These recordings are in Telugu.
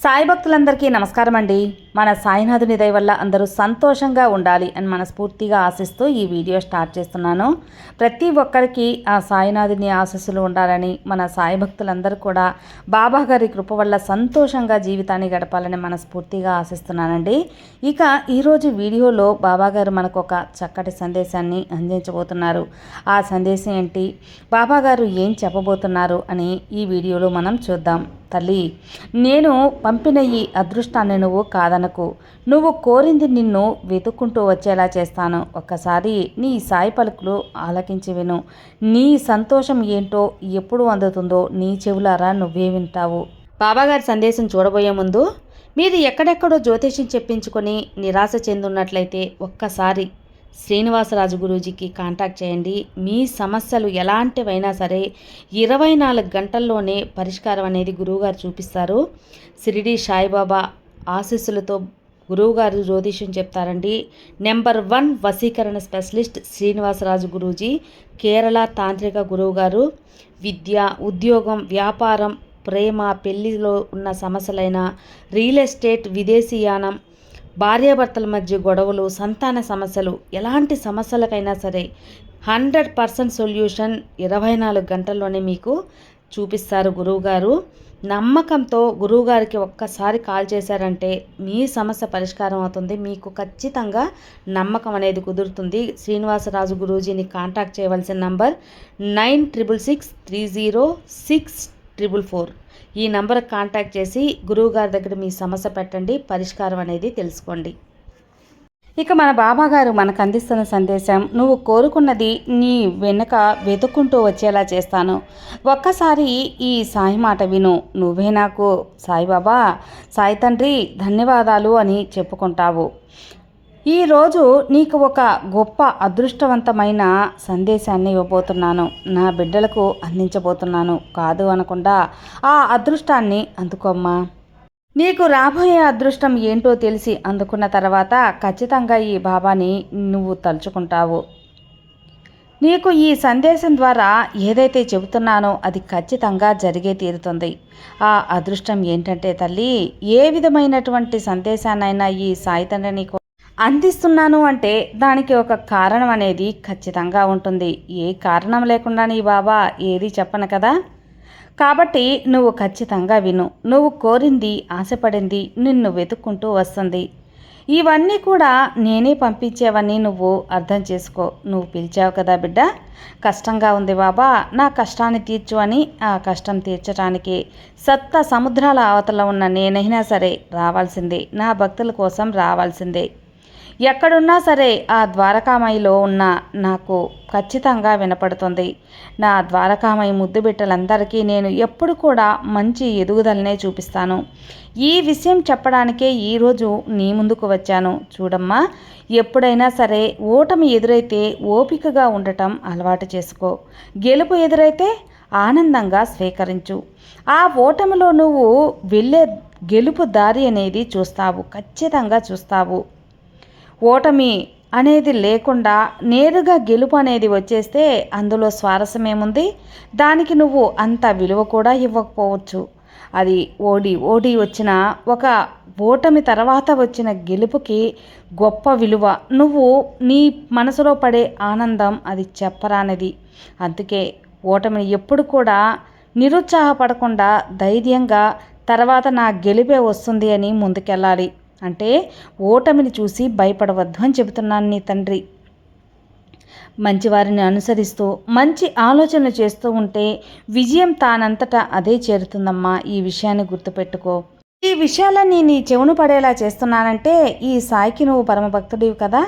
సాయి భక్తులందరికీ నమస్కారం అండి మన సాయినాథుని దయ వల్ల అందరూ సంతోషంగా ఉండాలి అని మనస్ఫూర్తిగా ఆశిస్తూ ఈ వీడియో స్టార్ట్ చేస్తున్నాను. ప్రతి ఒక్కరికి ఆ సాయినాథుని ఆశస్సులు ఉండాలని మన సాయి భక్తులందరూ కూడా బాబా గారి కృప వల్ల సంతోషంగా జీవితాన్ని గడపాలని మనస్ఫూర్తిగా ఆశిస్తున్నానండి. ఇక ఈరోజు వీడియోలో బాబా గారు మనకు ఒక చక్కటి సందేశాన్ని అందించబోతున్నారు. ఆ సందేశం ఏంటి? బాబా గారు ఏం చెప్పబోతున్నారు అని ఈ వీడియోలో మనం చూద్దాం. తల్లి నేను పంపిన ఈ అదృష్టాన్ని నువ్వు కాదనకు. నువ్వు కోరింది నిన్ను వెతుక్కుంటూ వచ్చేలా చేస్తాను. ఒక్కసారి నీ సాయి పలుకులు ఆలకించి విను. నీ సంతోషం ఏంటో ఎప్పుడు అందుతుందో నీ చెవులారా నువ్వే వింటావు. బాబాగారి సందేశం చూడబోయే ముందు మీరు ఎక్కడెక్కడో జ్యోతిష్యం చెప్పించుకొని నిరాశ చెందున్నట్లయితే ఒక్కసారి శ్రీనివాసరాజు గురూజీకి కాంటాక్ట్ చేయండి. మీ సమస్యలు ఎలాంటివైనా సరే ఇరవై నాలుగు గంటల్లోనే పరిష్కారం అనేది గురువుగారు చూపిస్తారు. షిరిడి సాయిబాబా ఆశీస్సులతో గురువుగారు జ్యోతిష్యం చెప్తారండి. నెంబర్ వన్ వసీకరణ స్పెషలిస్ట్ శ్రీనివాసరాజు గురూజీ కేరళ తాంత్రిక గురువుగారు. విద్య ఉద్యోగం వ్యాపారం ప్రేమ పెళ్ళిలో ఉన్న సమస్యలైన రియల్ ఎస్టేట్ విదేశీయానం భార్యాభర్తల మధ్య గొడవలు సంతాన సమస్యలు ఎలాంటి సమస్యలకైనా సరే హండ్రెడ్ పర్సెంట్ సొల్యూషన్ ఇరవై నాలుగు గంటల్లోనే మీకు చూపిస్తారు గురువుగారు. నమ్మకంతో గురువుగారికి ఒక్కసారి కాల్ చేశారంటే మీ సమస్య పరిష్కారం అవుతుంది. మీకు ఖచ్చితంగా నమ్మకం అనేది కుదురుతుంది. శ్రీనివాసరాజు గురూజీని కాంటాక్ట్ చేయవలసిన number nine triple six three zero six triple four. ఈ నంబర్కి కాంటాక్ట్ చేసి గురువుగారి దగ్గర మీ సమస్య పెట్టండి పరిష్కారం అనేది తెలుసుకోండి. ఇక మన బాబాగారు మనకు అందిస్తున్న సందేశం నువ్వు కోరుకున్నది నీ వెనుక వెతుక్కుంటూ వచ్చేలా చేస్తాను. ఒక్కసారి ఈ సాయి మాట విను. నువ్వే నాకు సాయిబాబా సాయి తండ్రి ధన్యవాదాలు అని చెప్పుకుంటావు. ఈరోజు నీకు ఒక గొప్ప అదృష్టవంతమైన సందేశాన్ని ఇవ్వబోతున్నాను. నా బిడ్డలకు అందించబోతున్నాను. కాదు అనకుండా ఆ అదృష్టాన్ని అందుకోమ్మా. నీకు రాబోయే అదృష్టం ఏంటో తెలిసి అందుకున్న తర్వాత ఖచ్చితంగా ఈ బాబాని నువ్వు తలుచుకుంటావు. నీకు ఈ సందేశం ద్వారా ఏదైతే చెబుతున్నానో అది ఖచ్చితంగా జరిగే తీరుతుంది. ఆ అదృష్టం ఏంటంటే తల్లి ఏ విధమైనటువంటి సందేశాన్నైనా ఈ సాయి తండ్రి నీకు అందిస్తున్నాను అంటే దానికి ఒక కారణం అనేది ఖచ్చితంగా ఉంటుంది. ఏ కారణం లేకుండా నీ బాబా ఏది చెప్పను కదా? కాబట్టి నువ్వు ఖచ్చితంగా విను. నువ్వు కోరింది ఆశపడింది నిన్ను వెతుక్కుంటూ వస్తుంది. ఇవన్నీ కూడా నేనే పంపించేవని నువ్వు అర్థం చేసుకో. నువ్వు పిలిచావు కదా బిడ్డ? కష్టంగా ఉంది బాబా. నా కష్టాన్ని తీర్చు అని ఆ కష్టం తీర్చడానికి సత్త సముద్రాల అవతల ఉన్న నేనైనా సరే రావాల్సిందే. నా భక్తుల కోసం రావాల్సిందే. ఎక్కడున్నా సరే ఆ ద్వారకామాయిలో ఉన్న నాకు ఖచ్చితంగా వినపడుతుంది. నా ద్వారకామాయి ముద్దు బిడ్డలందరికీ నేను ఎప్పుడు కూడా మంచి ఎదుగుదలనే చూపిస్తాను. ఈ విషయం చెప్పడానికే ఈరోజు నీ ముందుకు వచ్చాను. చూడమ్మా ఎప్పుడైనా సరే ఓటమి ఎదురైతే ఓపికగా ఉండటం అలవాటు చేసుకో. గెలుపు ఎదురైతే ఆనందంగా స్వీకరించు. ఆ ఓటమిలో నువ్వు వెళ్ళే గెలుపు దారి అనేది చూస్తావు. ఖచ్చితంగా చూస్తావు. ఓటమి అనేది లేకుండా నేరుగా గెలుపు అనేది వచ్చేస్తే అందులో స్వారస్యమేముంది? దానికి నువ్వు అంత విలువ కూడా ఇవ్వకపోవచ్చు. అది ఓడి ఓడి వచ్చిన ఒక ఓటమి తర్వాత వచ్చిన గెలుపుకి గొప్ప విలువ. నువ్వు నీ మనసులో పడే ఆనందం అది చెప్పరానిది. అందుకే ఓటమిని ఎప్పుడు కూడా నిరుత్సాహపడకుండా ధైర్యంగా తర్వాత నా గెలిపే వస్తుంది అని ముందుకెళ్ళాలి. అంటే ఓటమిని చూసి భయపడవద్దు అని చెబుతున్నాను నీ తండ్రి. మంచివారిని అనుసరిస్తూ మంచి ఆలోచనలు చేస్తూ ఉంటే విజయం తానంతటా అదే చేరుతుందమ్మా. ఈ విషయాన్ని గుర్తుపెట్టుకో. ఈ విషయాలన్నీ నీ చెవును పడేలా చేస్తున్నానంటే ఈ సాయికి నువ్వు పరమభక్తుడివి కదా.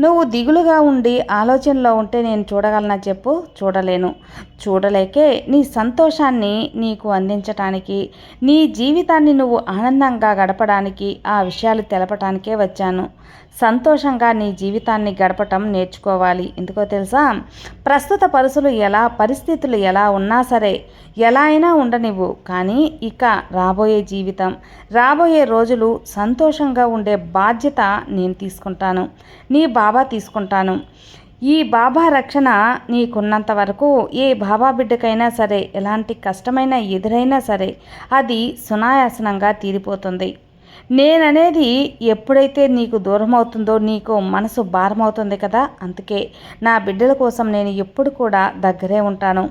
నువ్వు దిగులుగా ఉండి ఆలోచనలో ఉంటే నేను చూడగలనా చెప్పు? చూడలేను. చూడలేకే నీ సంతోషాన్ని నీకు అందించటానికి నీ జీవితాన్ని నువ్వు ఆనందంగా గడపడానికి ఆ విషయాలు తెలపటానికే వచ్చాను. సంతోషంగా నీ జీవితాన్ని గడపటం నేర్చుకోవాలి. ఎందుకో తెలుసా? ప్రస్తుత పరుసులు ఎలా పరిస్థితులు ఎలా ఉన్నా సరే ఎలా అయినా ఉండనివ్వు. కానీ ఇక రాబోయే జీవితం రాబోయే రోజులు సంతోషంగా ఉండే బాధ్యత నేను తీసుకుంటాను. నీ బాబా తీసుకుంటాను. ఈ బాబా రక్షణ నీకున్నంత వరకు ఏ బాబా బిడ్డకైనా సరే ఎలాంటి కష్టమైన ఎదురైనా సరే అది సునాయాసనంగా తీరిపోతుంది. నేననేది ఎప్పుడైతే నీకు దూరం అవుతుందో నీకు మనసు భారం అవుతుంది కదా అందుకే నా బిడ్డల కోసం నేను ఎప్పుడు కూడా దగ్గరే ఉంటాను.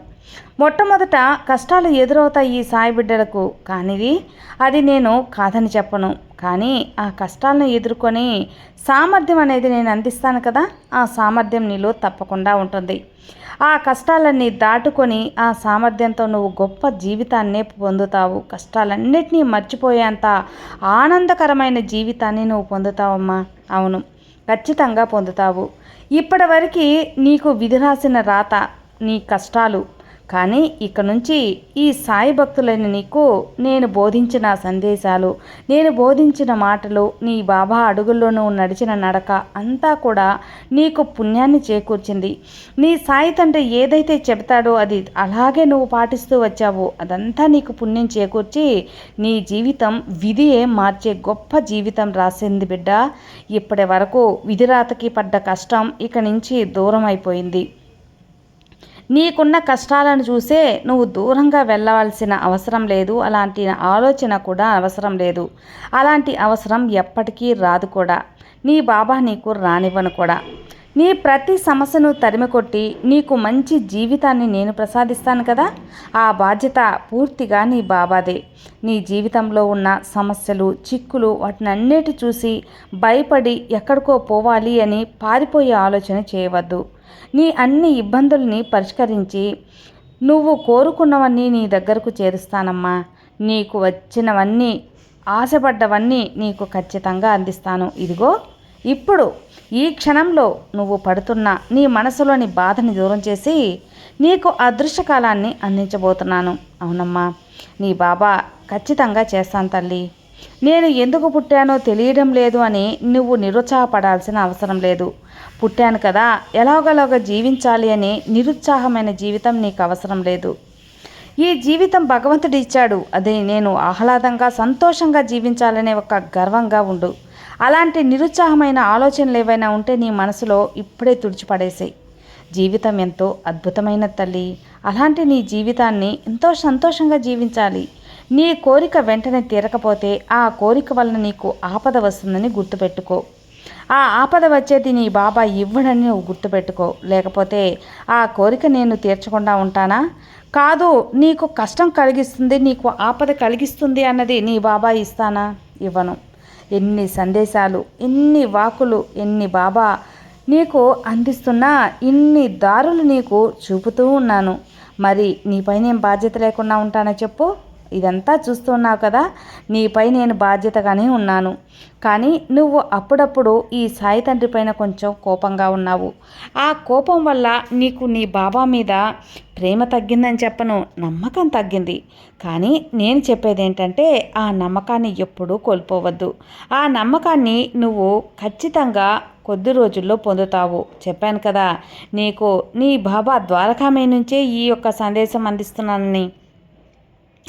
మొట్టమొదట కష్టాలు ఎదురవుతాయి ఈ సాయి బిడ్డలకు కానివి అది నేను కాదని చెప్పను. కానీ ఆ కష్టాలను ఎదుర్కొని సామర్థ్యం అనేది నేను అందిస్తాను కదా ఆ సామర్థ్యం నీలో తప్పకుండా ఉంటుంది. ఆ కష్టాలన్నీ దాటుకొని ఆ సామర్థ్యంతో నువ్వు గొప్ప జీవితాన్నే పొందుతావు. కష్టాలన్నిటినీ మర్చిపోయేంత ఆనందకరమైన జీవితాన్ని నువ్వు పొందుతావమ్మా. అవును ఖచ్చితంగా పొందుతావు. ఇప్పటివరకు నీకు విధి రాసిన రాత నీ కష్టాలు కానీ ఇక నుంచి ఈ సాయి భక్తులైన నీకు నేను బోధించిన సందేశాలు నేను బోధించిన మాటలు నీ బాబా అడుగుల్లో నువ్వు నడిచిన నడక అంతా కూడా నీకు పుణ్యాన్ని చేకూర్చింది. నీ సాయి తండ్రి ఏదైతే చెబుతాడో అది అలాగే నువ్వు పాటిస్తూ వచ్చావు. అదంతా నీకు పుణ్యం చేకూర్చి నీ జీవితం విధియే మార్చే గొప్ప జీవితం రాసింది బిడ్డ. ఇప్పటి వరకు విధిరాతకి పడ్డ కష్టం ఇక నుంచి దూరం అయిపోయింది నీకున్న కష్టాలను చూసే నువ్వు దూరంగా వెళ్ళవలసిన అవసరం లేదు. అలాంటి ఆలోచన కూడా అవసరం లేదు. అలాంటి అవసరం ఎప్పటికీ రాదు కూడా. నీ బాబా నీకు రానివ్వను కూడా. నీ ప్రతి సమస్యను తరిమికొట్టి నీకు మంచి జీవితాన్ని నేను ప్రసాదిస్తాను కదా? ఆ బాధ్యత పూర్తిగా నీ బాబాదే. నీ జీవితంలో ఉన్న సమస్యలు చిక్కులు వాటినన్నిటి చూసి భయపడి ఎక్కడికో పోవాలి అని పారిపోయే ఆలోచన చేయవద్దు. నీ అన్ని ఇబ్బందుల్ని పరిష్కరించి నువ్వు కోరుకున్నవన్నీ నీ దగ్గరకు చేరుస్తానమ్మా. నీకు వచ్చినవన్నీ ఆశపడ్డవన్నీ నీకు ఖచ్చితంగా అందిస్తాను. ఇదిగో ఇప్పుడు ఈ క్షణంలో నువ్వు పడుతున్న నీ మనసులోని బాధని దూరం చేసి నీకు అదృష్టకాలాన్ని అందించబోతున్నాను. అవునమ్మా నీ బాబా ఖచ్చితంగా చేస్తాను తల్లి. నేను ఎందుకు పుట్టానో తెలియడం లేదు అని నువ్వు నిరుత్సాహపడాల్సిన అవసరం లేదు. పుట్టాను కదా ఎలాగలాగ జీవించాలి అని నిరుత్సాహమైన జీవితం నీకు అవసరం లేదు. ఈ జీవితం భగవంతుడు ఇచ్చాడు అది నేను ఆహ్లాదంగా సంతోషంగా జీవించాలనే ఒక గర్వంగా ఉండు. అలాంటి నిరుత్సాహమైన ఆలోచనలు ఏవైనా ఉంటే నీ మనసులో ఇప్పుడే తుడిచిపడేసాయి. జీవితం ఎంతో అద్భుతమైన తల్లి. అలాంటి నీ జీవితాన్ని ఎంతో సంతోషంగా జీవించాలి. నీ కోరిక వెంటనే తీరకపోతే ఆ కోరిక వలన నీకు ఆపద వస్తుందని గుర్తుపెట్టుకో. ఆ ఆపద వచ్చేది నీ బాబా ఇవ్వడని నువ్వు గుర్తుపెట్టుకో. లేకపోతే ఆ కోరిక నేను తీర్చకుండా ఉంటానా? కాదు నీకు కష్టం కలిగిస్తుంది నీకు ఆపద కలిగిస్తుంది అన్నది నీ బాబా ఇస్తానా? ఇవ్వను. ఎన్ని సందేశాలు ఎన్ని వాకులు ఎన్ని బాబా నీకు అందిస్తున్నా ఇన్ని దారులు నీకు చూపుతూ ఉన్నాను. మరి నీపై నేను బాధ్యత లేకుండా ఉంటానా చెప్పు. ఇదంతా చూస్తున్నావు కదా? నీపై నేను బాధ్యతగానే ఉన్నాను. కానీ నువ్వు అప్పుడప్పుడు ఈ సాయి తండ్రి పైన కొంచెం కోపంగా ఉన్నావు. ఆ కోపం వల్ల నీకు నీ బాబా మీద ప్రేమ తగ్గిందని చెప్పను నమ్మకం తగ్గింది. కానీ నేను చెప్పేది ఏంటంటే ఆ నమ్మకాన్ని ఎప్పుడూ కోల్పోవద్దు. ఆ నమ్మకాన్ని నువ్వు ఖచ్చితంగా కొద్ది రోజుల్లో పొందుతావు. చెప్పాను కదా నీకు నీ బాబా ద్వారకామే నుంచే ఈ యొక్క సందేశం అందిస్తున్నానని.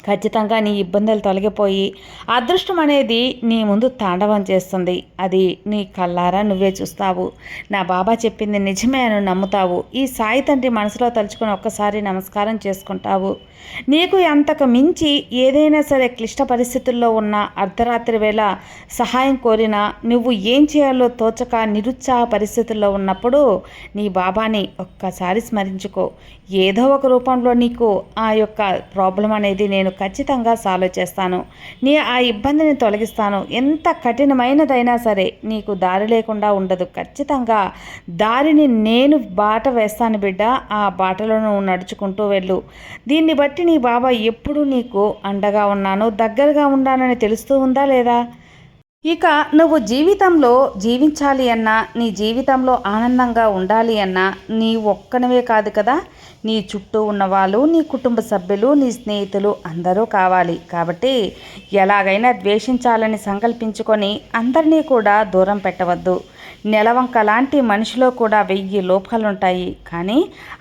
ఖచ్చితంగా నీ ఇబ్బందులు తొలగిపోయి అదృష్టం అనేది నీ ముందు తాండవం చేస్తుంది. అది నీ కళ్ళారా నువ్వే చూస్తావు. నా బాబా చెప్పింది నిజమే అని నమ్ముతావు. ఈ సాయి తండ్రి మనసులో తలుచుకొని ఒక్కసారి నమస్కారం చేసుకుంటావు. నీకు అంతకు మించి ఏదైనా సరే క్లిష్ట పరిస్థితుల్లో ఉన్న అర్ధరాత్రి వేళ సహాయం కోరినా నువ్వు ఏం చేయాలో తోచక నిరుత్సాహ పరిస్థితుల్లో ఉన్నప్పుడు నీ బాబాని ఒక్కసారి స్మరించుకో. ఏదో ఒక రూపంలో నీకు ఆ యొక్క ప్రాబ్లం అనేది నేను ఖచ్చితంగా సాల్వ్ చేస్తాను. నీ ఆ ఇబ్బందిని తొలగిస్తాను. ఎంత కఠినమైనదైనా సరే నీకు దారి లేకుండా ఉండదు. ఖచ్చితంగా దారిని నేను బాట వేస్తాను బిడ్డ. ఆ బాటలో నువ్వు నడుచుకుంటూ వెళ్ళు. దీన్ని బట్టి నీ బాబా ఎప్పుడు నీకు అండగా ఉన్నాను దగ్గరగా ఉన్నానని తెలుస్తూ ఉందా లేదా? ఇక నువ్వు జీవితంలో జీవించాలి అన్నా నీ జీవితంలో ఆనందంగా ఉండాలి అన్నా నీ ఒక్కనవే కాదు కదా? నీ చుట్టూ ఉన్నవాళ్ళు నీ కుటుంబ సభ్యులు నీ స్నేహితులు అందరూ కావాలి. కాబట్టి ఎలాగైనా ద్వేషించాలని సంకల్పించుకొని అందరినీ కూడా దూరం పెట్టవద్దు. నెలవంక లాంటి మనిషిలో కూడా వెయ్యి లోపాలు ఉంటాయి కానీ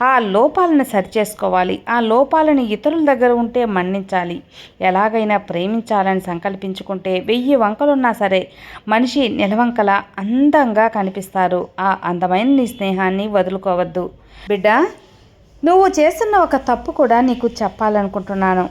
ఆ లోపాలను సరిచేసుకోవాలి. ఆ లోపాలను ఇతరుల దగ్గర ఉంటే మన్నించాలి. ఎలాగైనా ప్రేమించాలని సంకల్పించుకుంటే వెయ్యి వంకలున్నా సరే మనిషి నెలవంకల అందంగా కనిపిస్తారు. ఆ అందమైన నీ స్నేహాన్ని వదులుకోవద్దు. బిడ్డ నువ్వు చేస్తున్న ఒక తప్పు కూడా నీకు చెప్పాలనుకుంటున్నాను.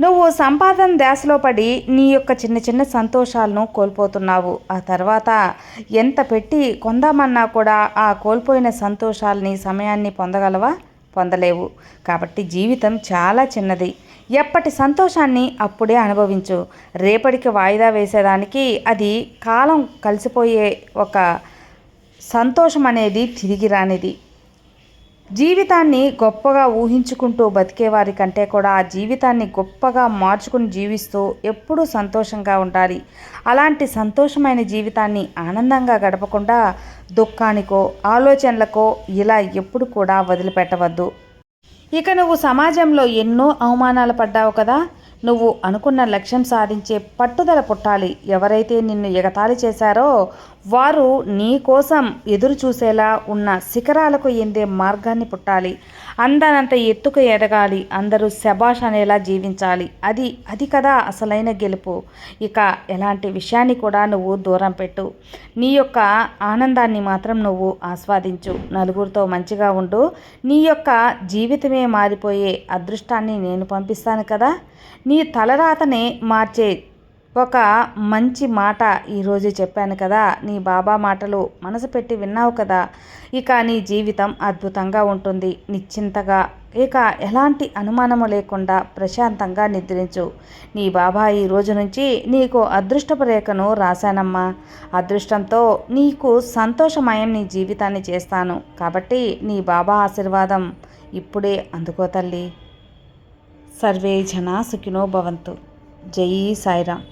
నువ్వు సంపాదన ధ్యాసలో పడి నీ యొక్క చిన్న చిన్న సంతోషాలను కోల్పోతున్నావు. ఆ తర్వాత ఎంత పెట్టి కొందామన్నా కూడా ఆ కోల్పోయిన సంతోషాలని సమయాన్ని పొందగలవా? పొందలేవు. కాబట్టి జీవితం చాలా చిన్నది. ఎప్పటి సంతోషాన్ని అప్పుడే అనుభవించు. రేపటికి వాయిదా వేసేదానికి అది కాలం కలిసిపోయే ఒక సంతోషం అనేది తిరిగి రానిది. జీవితాన్ని గొప్పగా ఊహించుకుంటూ బతికేవారి కంటే కూడా ఆ జీవితాన్ని గొప్పగా మార్చుకుని జీవిస్తూ ఎప్పుడూ సంతోషంగా ఉండాలి. అలాంటి సంతోషమైన జీవితాన్ని ఆనందంగా గడపకుండా దుఃఖానికో ఆలోచనలకో ఇలా ఎప్పుడు కూడా వదిలిపెట్టవద్దు. ఇక నువ్వు సమాజంలో ఎన్నో అవమానాలు పడ్డావు కదా? నువ్వు అనుకున్న లక్ష్యం సాధించే పట్టుదల పుట్టాలి. ఎవరైతే నిన్ను ఎగతాళి చేశారో వారు నీ కోసం ఎదురు చూసేలా ఉన్న శిఖరాలకు ఎందే మార్గాన్ని పుట్టాలి. అందనంత ఎత్తుకు ఎదగాలి అందరూ శబాష్ అనేలా జీవించాలి. అది అది కదా అసలైన గెలుపు. ఇక ఎలాంటి విషయాన్ని కూడా నువ్వు దూరం పెట్టు. నీ యొక్క ఆనందాన్ని మాత్రం నువ్వు ఆస్వాదించు. నలుగురితో మంచిగా ఉండు. నీ యొక్క జీవితమే మారిపోయే అదృష్టాన్ని నేను పంపిస్తాను కదా. నీ తలరాతనే మార్చే ఒక మంచి మాట ఈరోజు చెప్పాను కదా. నీ బాబా మాటలు మనసు పెట్టి విన్నావు కదా. ఇక నీ జీవితం అద్భుతంగా ఉంటుంది. నిశ్చింతగా. ఇక ఎలాంటి అనుమానము లేకుండా ప్రశాంతంగా నిద్రించు. నీ బాబా ఈ రోజు నుంచి నీకు అదృష్టపు రేఖను రాశానమ్మా. అదృష్టంతో నీకు సంతోషమయం నీ జీవితాన్ని చేస్తాను. కాబట్టి నీ బాబా ఆశీర్వాదం ఇప్పుడే అందుకో తల్లి. సర్వే జనా సుఖినో భవంతు. జై సాయిరామ్.